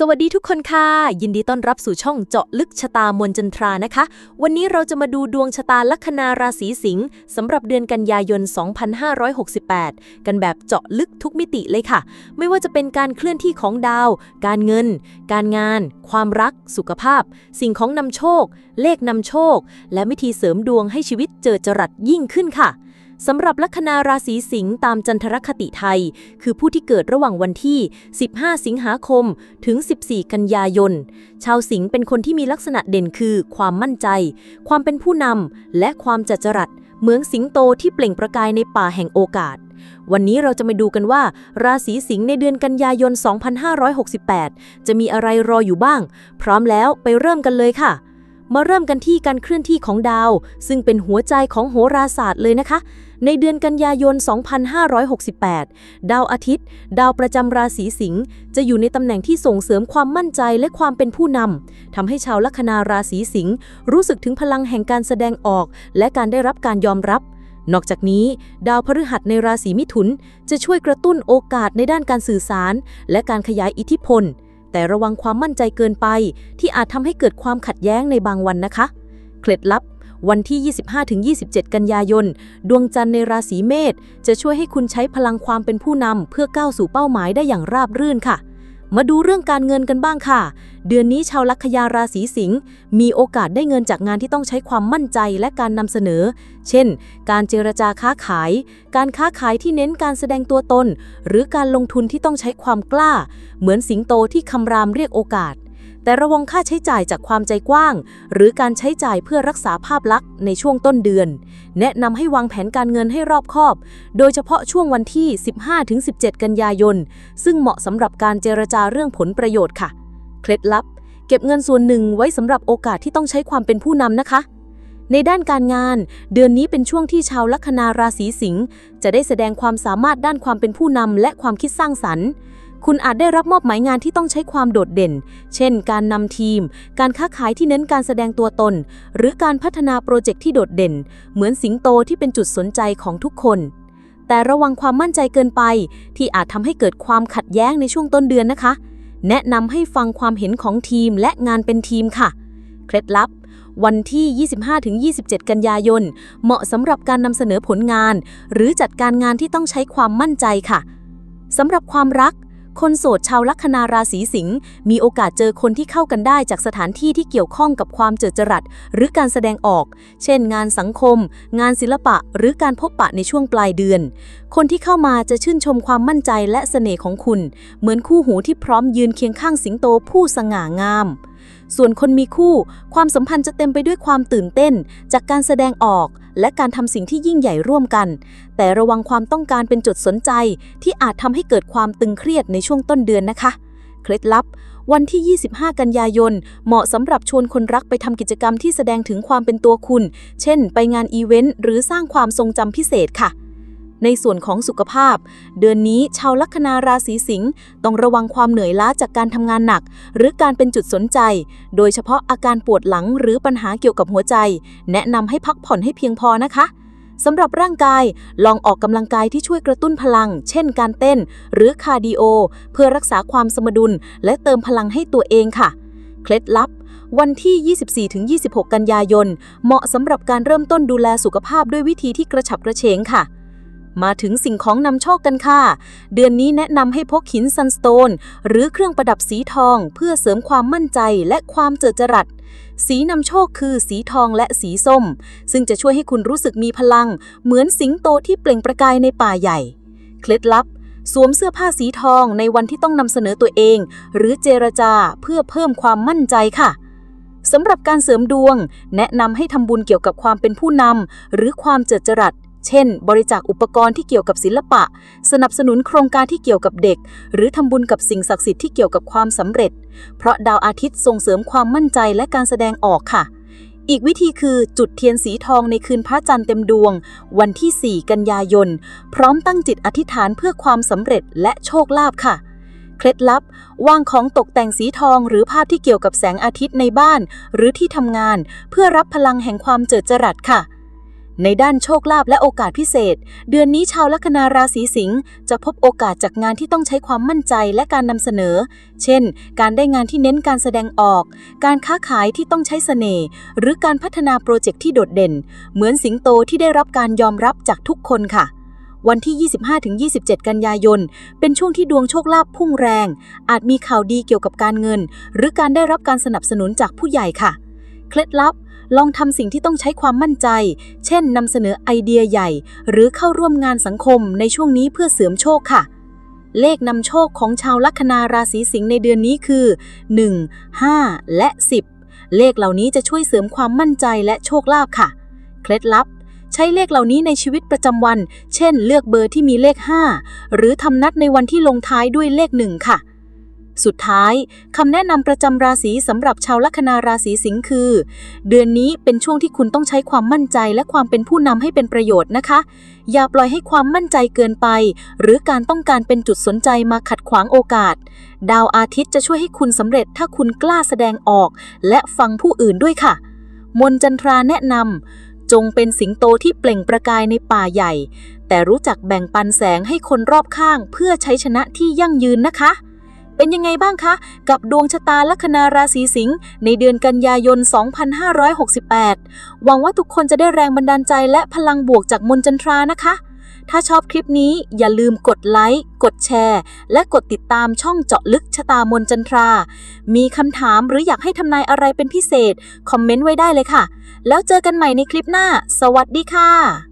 สวัสดีทุกคนค่ะ ยินดีต้อนรับสู่ช่องเจาะลึกชะตามวลจันทรานะคะ วันนี้เราจะมาดูดวงชะตาลัคนาราศีสิงห์สำหรับเดือนกันยายน 2568 กันแบบเจาะลึกทุกมิติเลยค่ะ ไม่ว่าจะเป็นการเคลื่อนที่ของดาว การเงิน การงาน ความรัก สุขภาพ สิ่งของนำโชค เลขนำโชค และวิธีเสริมดวงให้ชีวิตเจิดจรัสยิ่งขึ้นค่ะ สำหรับลัคนาราศีสิงห์ตามจันทรคติไทย คือผู้ที่เกิดระหว่างวันที่ 15 สิงหาคม ถึง 14 กันยายน ชาวสิงห์เป็นคนที่มีลักษณะเด่นคือ ความมั่นใจ ความเป็นผู้นำ และความจัดจรัส เหมือนสิงโตที่เปล่งประกายในป่าแห่งโอกาสวันนี้เราจะมาดูกันว่า ราศีสิงห์ในเดือนกันยายน 2568 จะมีอะไรรออยู่บ้าง พร้อมแล้วไปเริ่มกันเลยค่ะ มาเริ่มกันที่การเคลื่อนที่ของดาว ซึ่งเป็นหัวใจของโหราศาสตร์เลยนะคะ ในเดือนกันยายน 2568 ดาวอาทิตย์ ดาวประจำราศีสิงห์จะอยู่ในตำแหน่งที่ส่งเสริมความมั่นใจและความเป็นผู้นำทำให้ชาวลัคนาราศีสิงห์รู้สึกถึงพลังแห่งการแสดงออก และการได้รับการยอมรับนอกจากนี้ ดาวพฤหัสในราศีมิถุน จะช่วยกระตุ้นโอกาสในด้านการสื่อสาร และการขยายอิทธิพล แต่ระวังความมั่นใจเกินไป ที่อาจทำให้เกิดความขัดแย้งในบางวันนะคะ เคล็ดลับ วันที่ 25-27 กันยายน ดวงจันทร์ในราศีเมษจะช่วยให้คุณใช้พลังความเป็นผู้นำเพื่อก้าวสู่เป้าหมายได้อย่างราบรื่นค่ะ มาดูเรื่องการเงินกันบ้างค่ะ เดือนนี้ชาวลัคยาราศีสิงห์มีโอกาสได้เงินจากงานที่ต้องใช้ความมั่นใจและการนำเสนอ เช่น การเจรจาค้าขาย การค้าขายที่เน้นการแสดงตัวตน หรือการลงทุนที่ต้องใช้ความกล้า เหมือนสิงโตที่คำรามเรียกโอกาส แต่ระวังค่าใช้จ่ายจากความใจกว้าง หรือการใช้จ่ายเพื่อรักษาภาพลักษณ์ในช่วงต้นเดือน แนะนำให้วางแผนการเงินให้รอบคอบ โดยเฉพาะช่วงวันที่ 15-17 กันยายน ซึ่งเหมาะสำหรับการเจรจาเรื่องผลประโยชน์ค่ะ เคล็ดลับ เก็บเงินส่วนหนึ่งไว้สำหรับโอกาสที่ต้องใช้ความเป็นผู้นำนะคะในด้านการงาน เดือนนี้เป็นช่วงที่ชาวลัคนาราศีสิงห์จะได้แสดงความสามารถด้านความเป็นผู้นำและความคิดสร้างสรรค์ คุณอาจได้รับมอบหมายงานที่ต้องใช้ความโดดเด่น เช่น การนำทีม การค้าขายที่เน้นการแสดงตัวตน หรือการพัฒนาโปรเจกต์ที่โดดเด่น เหมือนสิงโตที่เป็นจุดสนใจของทุกคน แต่ระวังความมั่นใจเกินไป ที่อาจทำให้เกิดความขัดแย้งในช่วงต้นเดือนนะคะ แนะนำให้ฟังความเห็นของทีมและงานเป็นทีมค่ะ เคล็ดลับวันที่ 25-27 กันยายน เหมาะสำหรับการนำเสนอผลงาน หรือจัดการงานที่ต้องใช้ความมั่นใจค่ะ สำหรับความรัก คนโสดชาวลัคนาราศีสิงห์มีโอกาสเจอคนที่เข้ากันได้จากสถานที่ที่เกี่ยวข้องกับความเจิดจรัส หรือการแสดงออก เช่น งานสังคม งานศิลปะ หรือการพบปะในช่วงปลายเดือน คนที่เข้ามาจะชื่นชมความมั่นใจและเสน่ห์ของคุณ เหมือนคู่หูที่พร้อมยืนเคียงข้างสิงโตผู้สง่างามส่วนคนมีคู่ ความสัมพันธ์จะเต็มไปด้วยความตื่นเต้น จากการแสดงออก และการทำสิ่งที่ยิ่งใหญ่ร่วมกัน แต่ระวังความต้องการเป็นจุดสนใจที่อาจทำให้เกิดความตึงเครียดในช่วงต้นเดือนนะคะ เคล็ดลับ วันที่ 25 กันยายน เหมาะสำหรับชวนคนรักไปทำกิจกรรมที่แสดงถึงความเป็นตัวคุณ เช่น ไปงานอีเวนต์หรือสร้างความทรงจำพิเศษค่ะ ในส่วนของสุขภาพ เดือนนี้ชาวลัคนาราศีสิงห์ต้องระวังความเหนื่อยล้าจากการทำงานหนัก หรือการเป็นจุดสนใจ โดยเฉพาะอาการปวดหลังหรือปัญหาเกี่ยวกับหัวใจ แนะนำให้พักผ่อนให้เพียงพอนะคะสำหรับร่างกายลองออกกำลังกายที่ช่วยกระตุ้นพลัง เช่นการเต้น หรือคาร์ดิโอ เพื่อรักษาความสมดุล และเติมพลังให้ตัวเองค่ะ เคล็ดลับ วันที่ 24-26 กันยายน เหมาะสำหรับการเริ่มต้นดูแลสุขภาพด้วยวิธีที่กระฉับกระเฉงค่ะ มาถึงสิ่งของนำโชคกันค่ะ เดือนนี้แนะนำให้พกหินซันสโตน หรือเครื่องประดับสีทองเพื่อเสริมความมั่นใจและความเจิดจรัสสีนำโชคคือสีทองและสีส้ม ซึ่งจะช่วยให้คุณรู้สึกมีพลัง เหมือนสิงโตที่เปล่งประกายในป่าใหญ่ เคล็ดลับ สวมเสื้อผ้าสีทองในวันที่ต้องนำเสนอตัวเอง หรือเจรจาเพื่อเพิ่มความมั่นใจค่ะสำหรับการเสริมดวง แนะนำให้ทำบุญเกี่ยวกับความเป็นผู้นำหรือความเจิดจรัส เช่น บริจาคอุปกรณ์ที่เกี่ยวกับศิลปะ สนับสนุนโครงการที่เกี่ยวกับเด็ก หรือทำบุญกับสิ่งศักดิ์สิทธิ์ที่เกี่ยวกับความสำเร็จ เพราะดาวอาทิตย์ส่งเสริมความมั่นใจและการแสดงออกค่ะ อีกวิธีคือจุดเทียนสีทองในคืนพระจันทร์เต็มดวง วันที่ 4 กันยายน พร้อมตั้งจิตอธิษฐานเพื่อความสำเร็จและโชคลาภค่ะเคล็ดลับวางของตกแต่งสีทองหรือภาพที่เกี่ยวกับแสงอาทิตย์ในบ้าน หรือที่ทำงาน เพื่อรับพลังแห่งความเจิดจรัสค่ะ ในด้านโชคลาภและโอกาสพิเศษ เดือนนี้ชาวลัคนาราศีสิงห์จะพบโอกาสจากงานที่ต้องใช้ความมั่นใจและการนำเสนอ เช่น การได้งานที่เน้นการแสดงออก การค้าขายที่ต้องใช้เสน่ห์หรือการพัฒนาโปรเจกต์ที่โดดเด่น เหมือนสิงโตที่ได้รับการยอมรับจากทุกคนค่ะ วันที่ 25-27 กันยายน เป็นช่วงที่ดวงโชคลาภพุ่งแรง อาจมีข่าวดีเกี่ยวกับการเงิน หรือการได้รับการสนับสนุนจากผู้ใหญ่ค่ะ เคล็ดลับ ลองทำสิ่งที่ต้องใช้ความมั่นใจ เช่นนำเสนอไอเดียใหญ่ หรือเข้าร่วมงานสังคมในช่วงนี้เพื่อเสริมโชคค่ะ เลขนำโชคของชาวลัคนาราศีสิงห์ในเดือนนี้คือ 1 5 และ 10 เลขเหล่านี้จะช่วยเสริมความมั่นใจและโชคลาภค่ะ เคล็ดลับใช้เลขเหล่านี้ในชีวิตประจำวัน เช่น เลือกเบอร์ที่มีเลข 5 หรือทำนัดในวันที่ลงท้ายด้วยเลข 1 ค่ะ สุดท้ายคำแนะนำประจำราศีสำหรับชาวลัคนาราศีสิงห์คือ เดือนนี้เป็นช่วงที่คุณต้องใช้ความมั่นใจและความเป็นผู้นำให้เป็นประโยชน์นะคะ อย่าปล่อยให้ความมั่นใจเกินไป หรือการต้องการเป็นจุดสนใจมาขัดขวางโอกาส ดาวอาทิตย์จะช่วยให้คุณสำเร็จถ้าคุณกล้าแสดงออก และฟังผู้อื่นด้วยค่ะ มนจันทราแนะนำจงเป็นสิงโตที่เปล่งประกายในป่าใหญ่ แต่รู้จักแบ่งปันแสงให้คนรอบข้างเพื่อใช้ชนะที่ยั่งยืนนะคะ เป็นยังไงบ้างคะ กับดวงชะตาลัคนาราศีสิงห์ในเดือนกันยายน 2568 หวังว่าทุกคนจะได้แรงบันดาลใจและพลังบวกจากมนจันทรานะคะ ถ้าชอบคลิปนี้อย่าลืมกดไลค์ กดแชร์ และกดติดตามช่องเจาะลึกชะตามนจันทรา มีคำถามหรืออยากให้ทำนายอะไรเป็นพิเศษ คอมเมนต์ไว้ได้เลยค่ะ แล้วเจอกันใหม่ในคลิปหน้า สวัสดีค่ะ